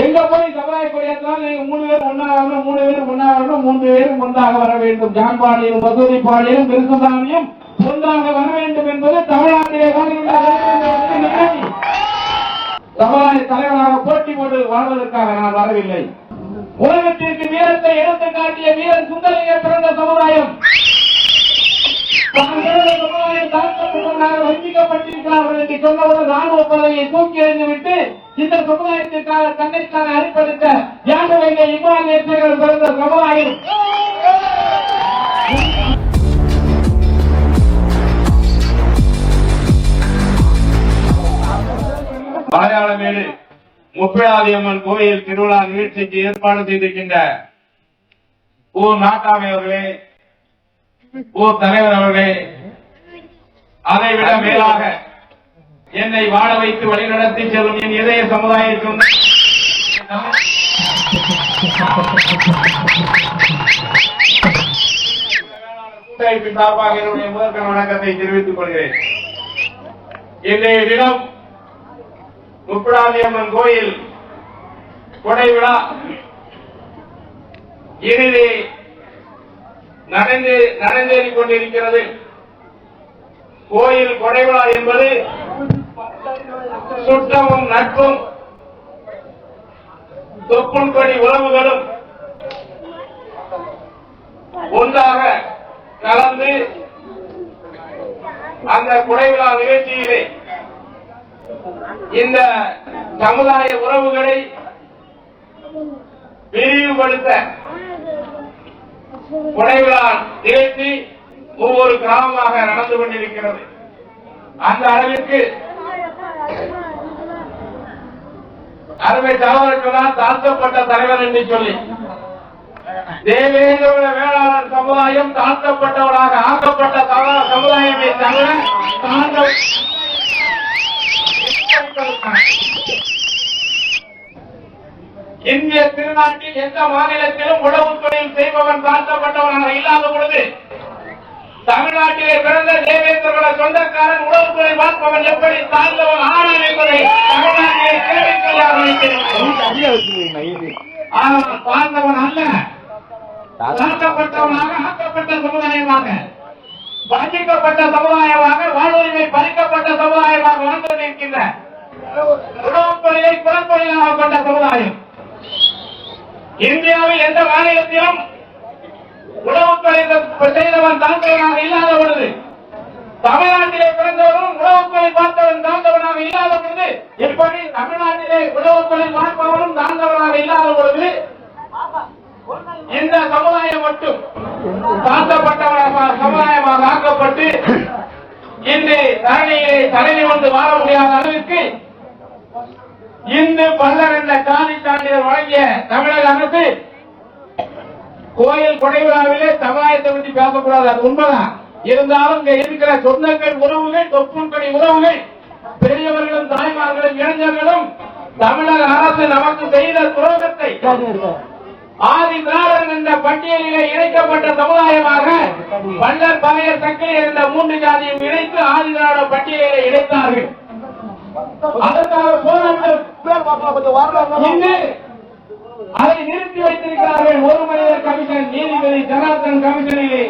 எங்க போய் சமுதாய கொடியேற்றாலும் நீங்க மூணு பேரும் ஒன்னா வரணும் மூணு பேரும் ஒன்னா வரணும் மூன்று பேரும் ஒன்றாக வர வேண்டும். ஜான்பாடியும் மசூதி பாடியும் கிருஷ்ணசாமியும் ஒன்றாக வர வேண்டும் என்பது தமிழ்நாட்டிலே சமுதாய தலைவராக போட்டி போட்டு வாழ்வதற்காக நான் வரவில்லை. உலகத்திற்கு வீரத்தை எடுத்து காட்டிய வீரன் சுந்தலிங்க பிறந்த சமுதாயம். சமுதாயம் தாக்கப்பட்டிருக்கிறார்கள் வஞ்சிக்கப்பட்டிருக்கிறார்கள் என்று சொன்னவுடன் ராணுவ பதவியை தூக்கி எறிந்துவிட்டு இந்த சமுதாயத்திற்காக தன்னைக்காக அர்ப்பணித்த யானை இமான் நேர்த்திகள் பிறந்த சமுதாயம். பாயாளமேடு முப்பிடாதியம்மன் கோயில் திருவிழா நிகழ்ச்சிக்கு ஏற்பாடு செய்திருக்கின்ற ஊர் நாட்டாமை அவர்களே ஊர் தலைவர் அவர்களே அதைவிட மேலாக என்னை வாழ வைத்து வழிநடத்தி செல்லும் என் இதய சமுதாயத்தின் கூட்டமைப்பின் சார்பாக என்னுடைய முதற்கண் வணக்கத்தை தெரிவித்துக் கொள்கிறேன். இன்றைய தினம் முப்படாதியம்மன் கோயில் கொடை விழா. இறுதி நடந்து நடந்தேறிக் கொண்டிருக்கிறது. கோயில் கொடை விழா என்பது சுற்றமும் நட்பும் தொப்புள் கொடி உறவுகளும் ஒன்றாக கலந்து அந்த குறைவிழா நிகழ்ச்சியிலே இந்த சமுதாய உறவுகளை விரிவுபடுத்த குறைவிழா நிகழ்ச்சி ஒவ்வொரு கிராமமாக நடந்து கொண்டிருக்கிறது. அந்த அளவிற்கு அருமை சகோதரர்களால் தாழ்த்தப்பட்ட தலைவர் என்று சொல்லி. தேவேந்திர வேளாளர் சமுதாயம் தாழ்த்தப்பட்டவராக ஆக்கப்பட்ட சம- சமுதாயமே தவிர இந்திய திருநாட்டில் எந்த மாநிலத்திலும் உழவு தொழில் செய்பவன் தாழ்த்தப்பட்டவனாக இல்லாத பொழுது தமிழ்நாட்டிலே பிறந்த தேவேந்திரகுல சொந்தக்காரன் உழவு தொழில் பார்ப்பவன் எப்படி? தாழ்ந்தவன் ஆனான் என்பதை தமிழ்நாடு தாழ்ந்தவன் அல்ல தாழ்த்தப்பட்டவனாக ஆக்கப்பட்ட சமுதாயமாக பாதிக்கப்பட்ட சமுதாயமாக வாழ்வுரிமை பறிக்கப்பட்ட சமுதாயமாக வாழ்ந்து கொண்டிருக்கின்ற உணவுத் தொழிலை கொண்ட சமுதாயம் இந்தியாவில் எந்த மாநிலத்திலும் உணவுத்துறை செய்தவன் தாழ்ந்தவனாக இல்லாத பொழுது தமிழ்நாட்டிலே பிறந்தவரும் உணவுத் பார்த்தவன் தாழ்ந்தவனாக இல்லாத பொழுது எப்படி தமிழ்நாட்டிலே உணவுத் பார்ப்பவரும் தாழ்ந்தவனாக இல்லாத பொழுது இந்த சமுதாயம் மட்டும் தாழ்த்தப்பட்டவராக சமுதாயமாக ஆக்கப்பட்டு இன்று தரணியிலே தலைமை கொண்டு வாழ முடியாத அளவிற்கு இந்து பல்லர் என்ற காதி சான்றிதழ் வழங்கிய தமிழக அரசு கோயில் கொடைவிழாவிலே சமுதாயத்தை பற்றி பேசக்கூடாது. அது உண்மைதான். இருந்தாலும் இங்க இருக்கிற சொந்தங்கள் உறவுகள் தொப்புள்கடி உறவுகள் பெரியவர்களும் தாய்மார்களும் இளைஞர்களும் தமிழக அரசு நமக்கு செய்த துரோகத்தை ஆதி திராவிடன் என்ற பட்டியலிலே இணைக்கப்பட்ட சமுதாயமாக பல்லர் பகையர் சக்கரை என்ற மூன்று ஜாதியும் இணைத்து ஆதி திராவிட பட்டியலிலே இணைத்தார்கள். அதற்காக போராட்டம். அதை நிறுத்தி வைத்திருக்கிறார்கள் ஒரு மனிதர் கமிஷன் நீதிபதி ஜனார்தன் கமிஷனிலே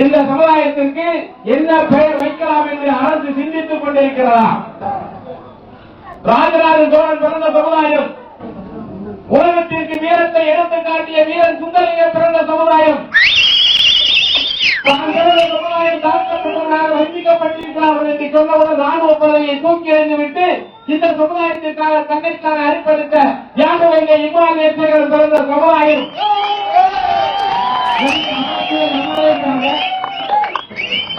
இந்த சமுதாயத்திற்கு என்ன பெயர் வைக்கலாம் என்று அரசு சிந்தித்துக் கொண்டிருக்கிறதா? ராஜராஜ சோழன் பிறந்த சமுதாயம். உலகத்திற்கு வீரத்தை எடுத்து காட்டிய வீரன் சுந்தரிய பிறந்த சமுதாயம். சமுதாயம் தாழ்த்தப்பட்டவர்களாக வஞ்சிக்கப்பட்டிருக்கிறார்கள் என்று சொன்னவுடன் ராணுவ பதவியை தூக்கி எறிந்துவிட்டு இந்த சமுதாயத்திற்காக தன்னைக்காக அர்ப்பணித்த யானை இமான் நேர்த்திகள் பிறந்த சமுதாயம்.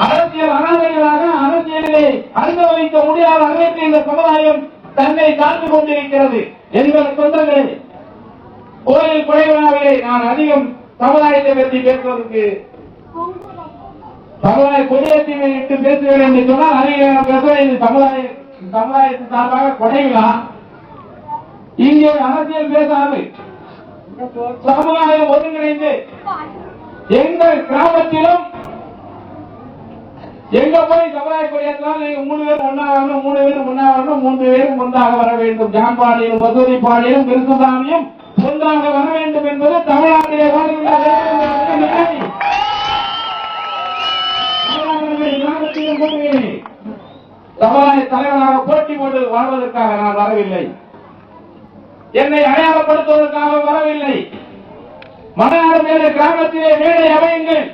அரசியல் அனாதைகளாக அரசியலிலே அனுபவிக்க முடியாத அளவிற்கு இந்த சமுதாயம் தன்னை தாழ்ந்து கொண்டிருக்கிறது. என்பது சொந்தங்களே கோயில் குறைவாகவே நான் அதிகம் சமுதாயத்தை பற்றி பேசுவதற்கு சமுதாய கொடியேற்றி விட்டு பேசுவேன் என்று சொன்னால் அதிக பேசுவேன் இது சமுதாயம். சமுதாயத்தின் சார்பாக கொடைவிழா இங்கே அரசியல் பேசாது சமுதாயம் ஒருங்கிணைந்து எங்கள் கிராமத்திலும் எங்க போய் சமுதாய கொடியாத்தால் நீங்க மூணு பேர் ஒன்னா வரணும் மூணு பேர் ஒன்னா வரணும் மூன்று பேரும் ஒன்றாக வர வேண்டும் ஜான்பாடியும் மதுரை பாடியும் கிருஷ்ணசாமியும் ஒன்றாக வர வேண்டும் என்பது தமிழ்நாட்டிலே வாழ்கின்ற நிலை. தமிழ்நாட்டிலே கிராமத்திலும் கூறுகிறேன். சமுதாய தலைவராக போட்டி போட்டு வாழ்வதற்காக நான் வரவில்லை. என்னை அடையாளப்படுத்துவதற்காக வரவில்லை. மலையாள மேலே கிராமத்திலே மேடை அமையுங்கள்.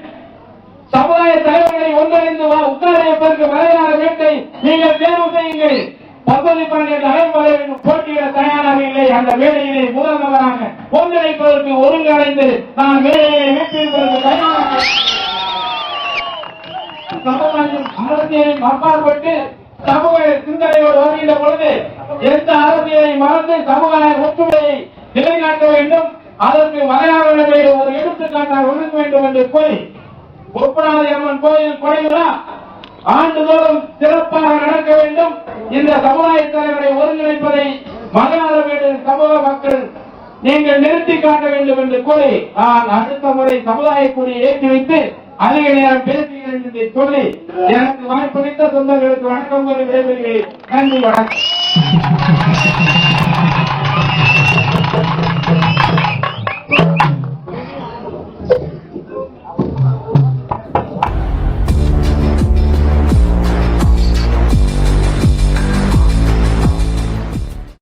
சமுதாய தலைவர்களை ஒன்றிணைந்து வா உட்கார வைப்பதற்கு மலையாள வீட்டை நீங்கள் தேர்வு செய்யுங்கள். பகுதி பன்னெண்டு அலைமலை போட்டியிட தயாராக இல்லை. அந்த மேடையிலே முதல் நபராக ஒன்றிணைப்பதற்கு ஒருங்கிணைந்து நான் மேடையை மீட்டிருப்பதற்கு தயாராக சமுதாயம் அரசியலின் அப்பாற்பட்டு சிந்தனையோடு வருகின்ற பொழுது எந்த அரசியலை மறந்து சமுதாய ஒற்றுமையை நிலைநாட்ட வேண்டும் அதற்கு மலையாள ஒரு எடுத்துக்காட்டாக ஒழுங்க வேண்டும் என்று கூறி ஒப்பனாதி அம்மன் கோயில் கொடை ஆண்டுதோறும் சிறப்பாக நடக்க வேண்டும். இந்த சமுதாய தலைவரை ஒருங்கிணைப்பதை மலையாள வீடு சமூக மக்கள் நீங்கள் நிறுத்தி காட்ட வேண்டும் என்று கூறி நான் அடுத்த முறை சமுதாய கூறி ஏற்றி வைத்து அதிக நேரம் பேசுகிறேன் என்று சொல்லி எனக்கு வாய்ப்பளித்த சொந்தங்களுக்கு வணக்கம் கூறி விடைபெறுகிறேன் நன்றி வணக்கம்.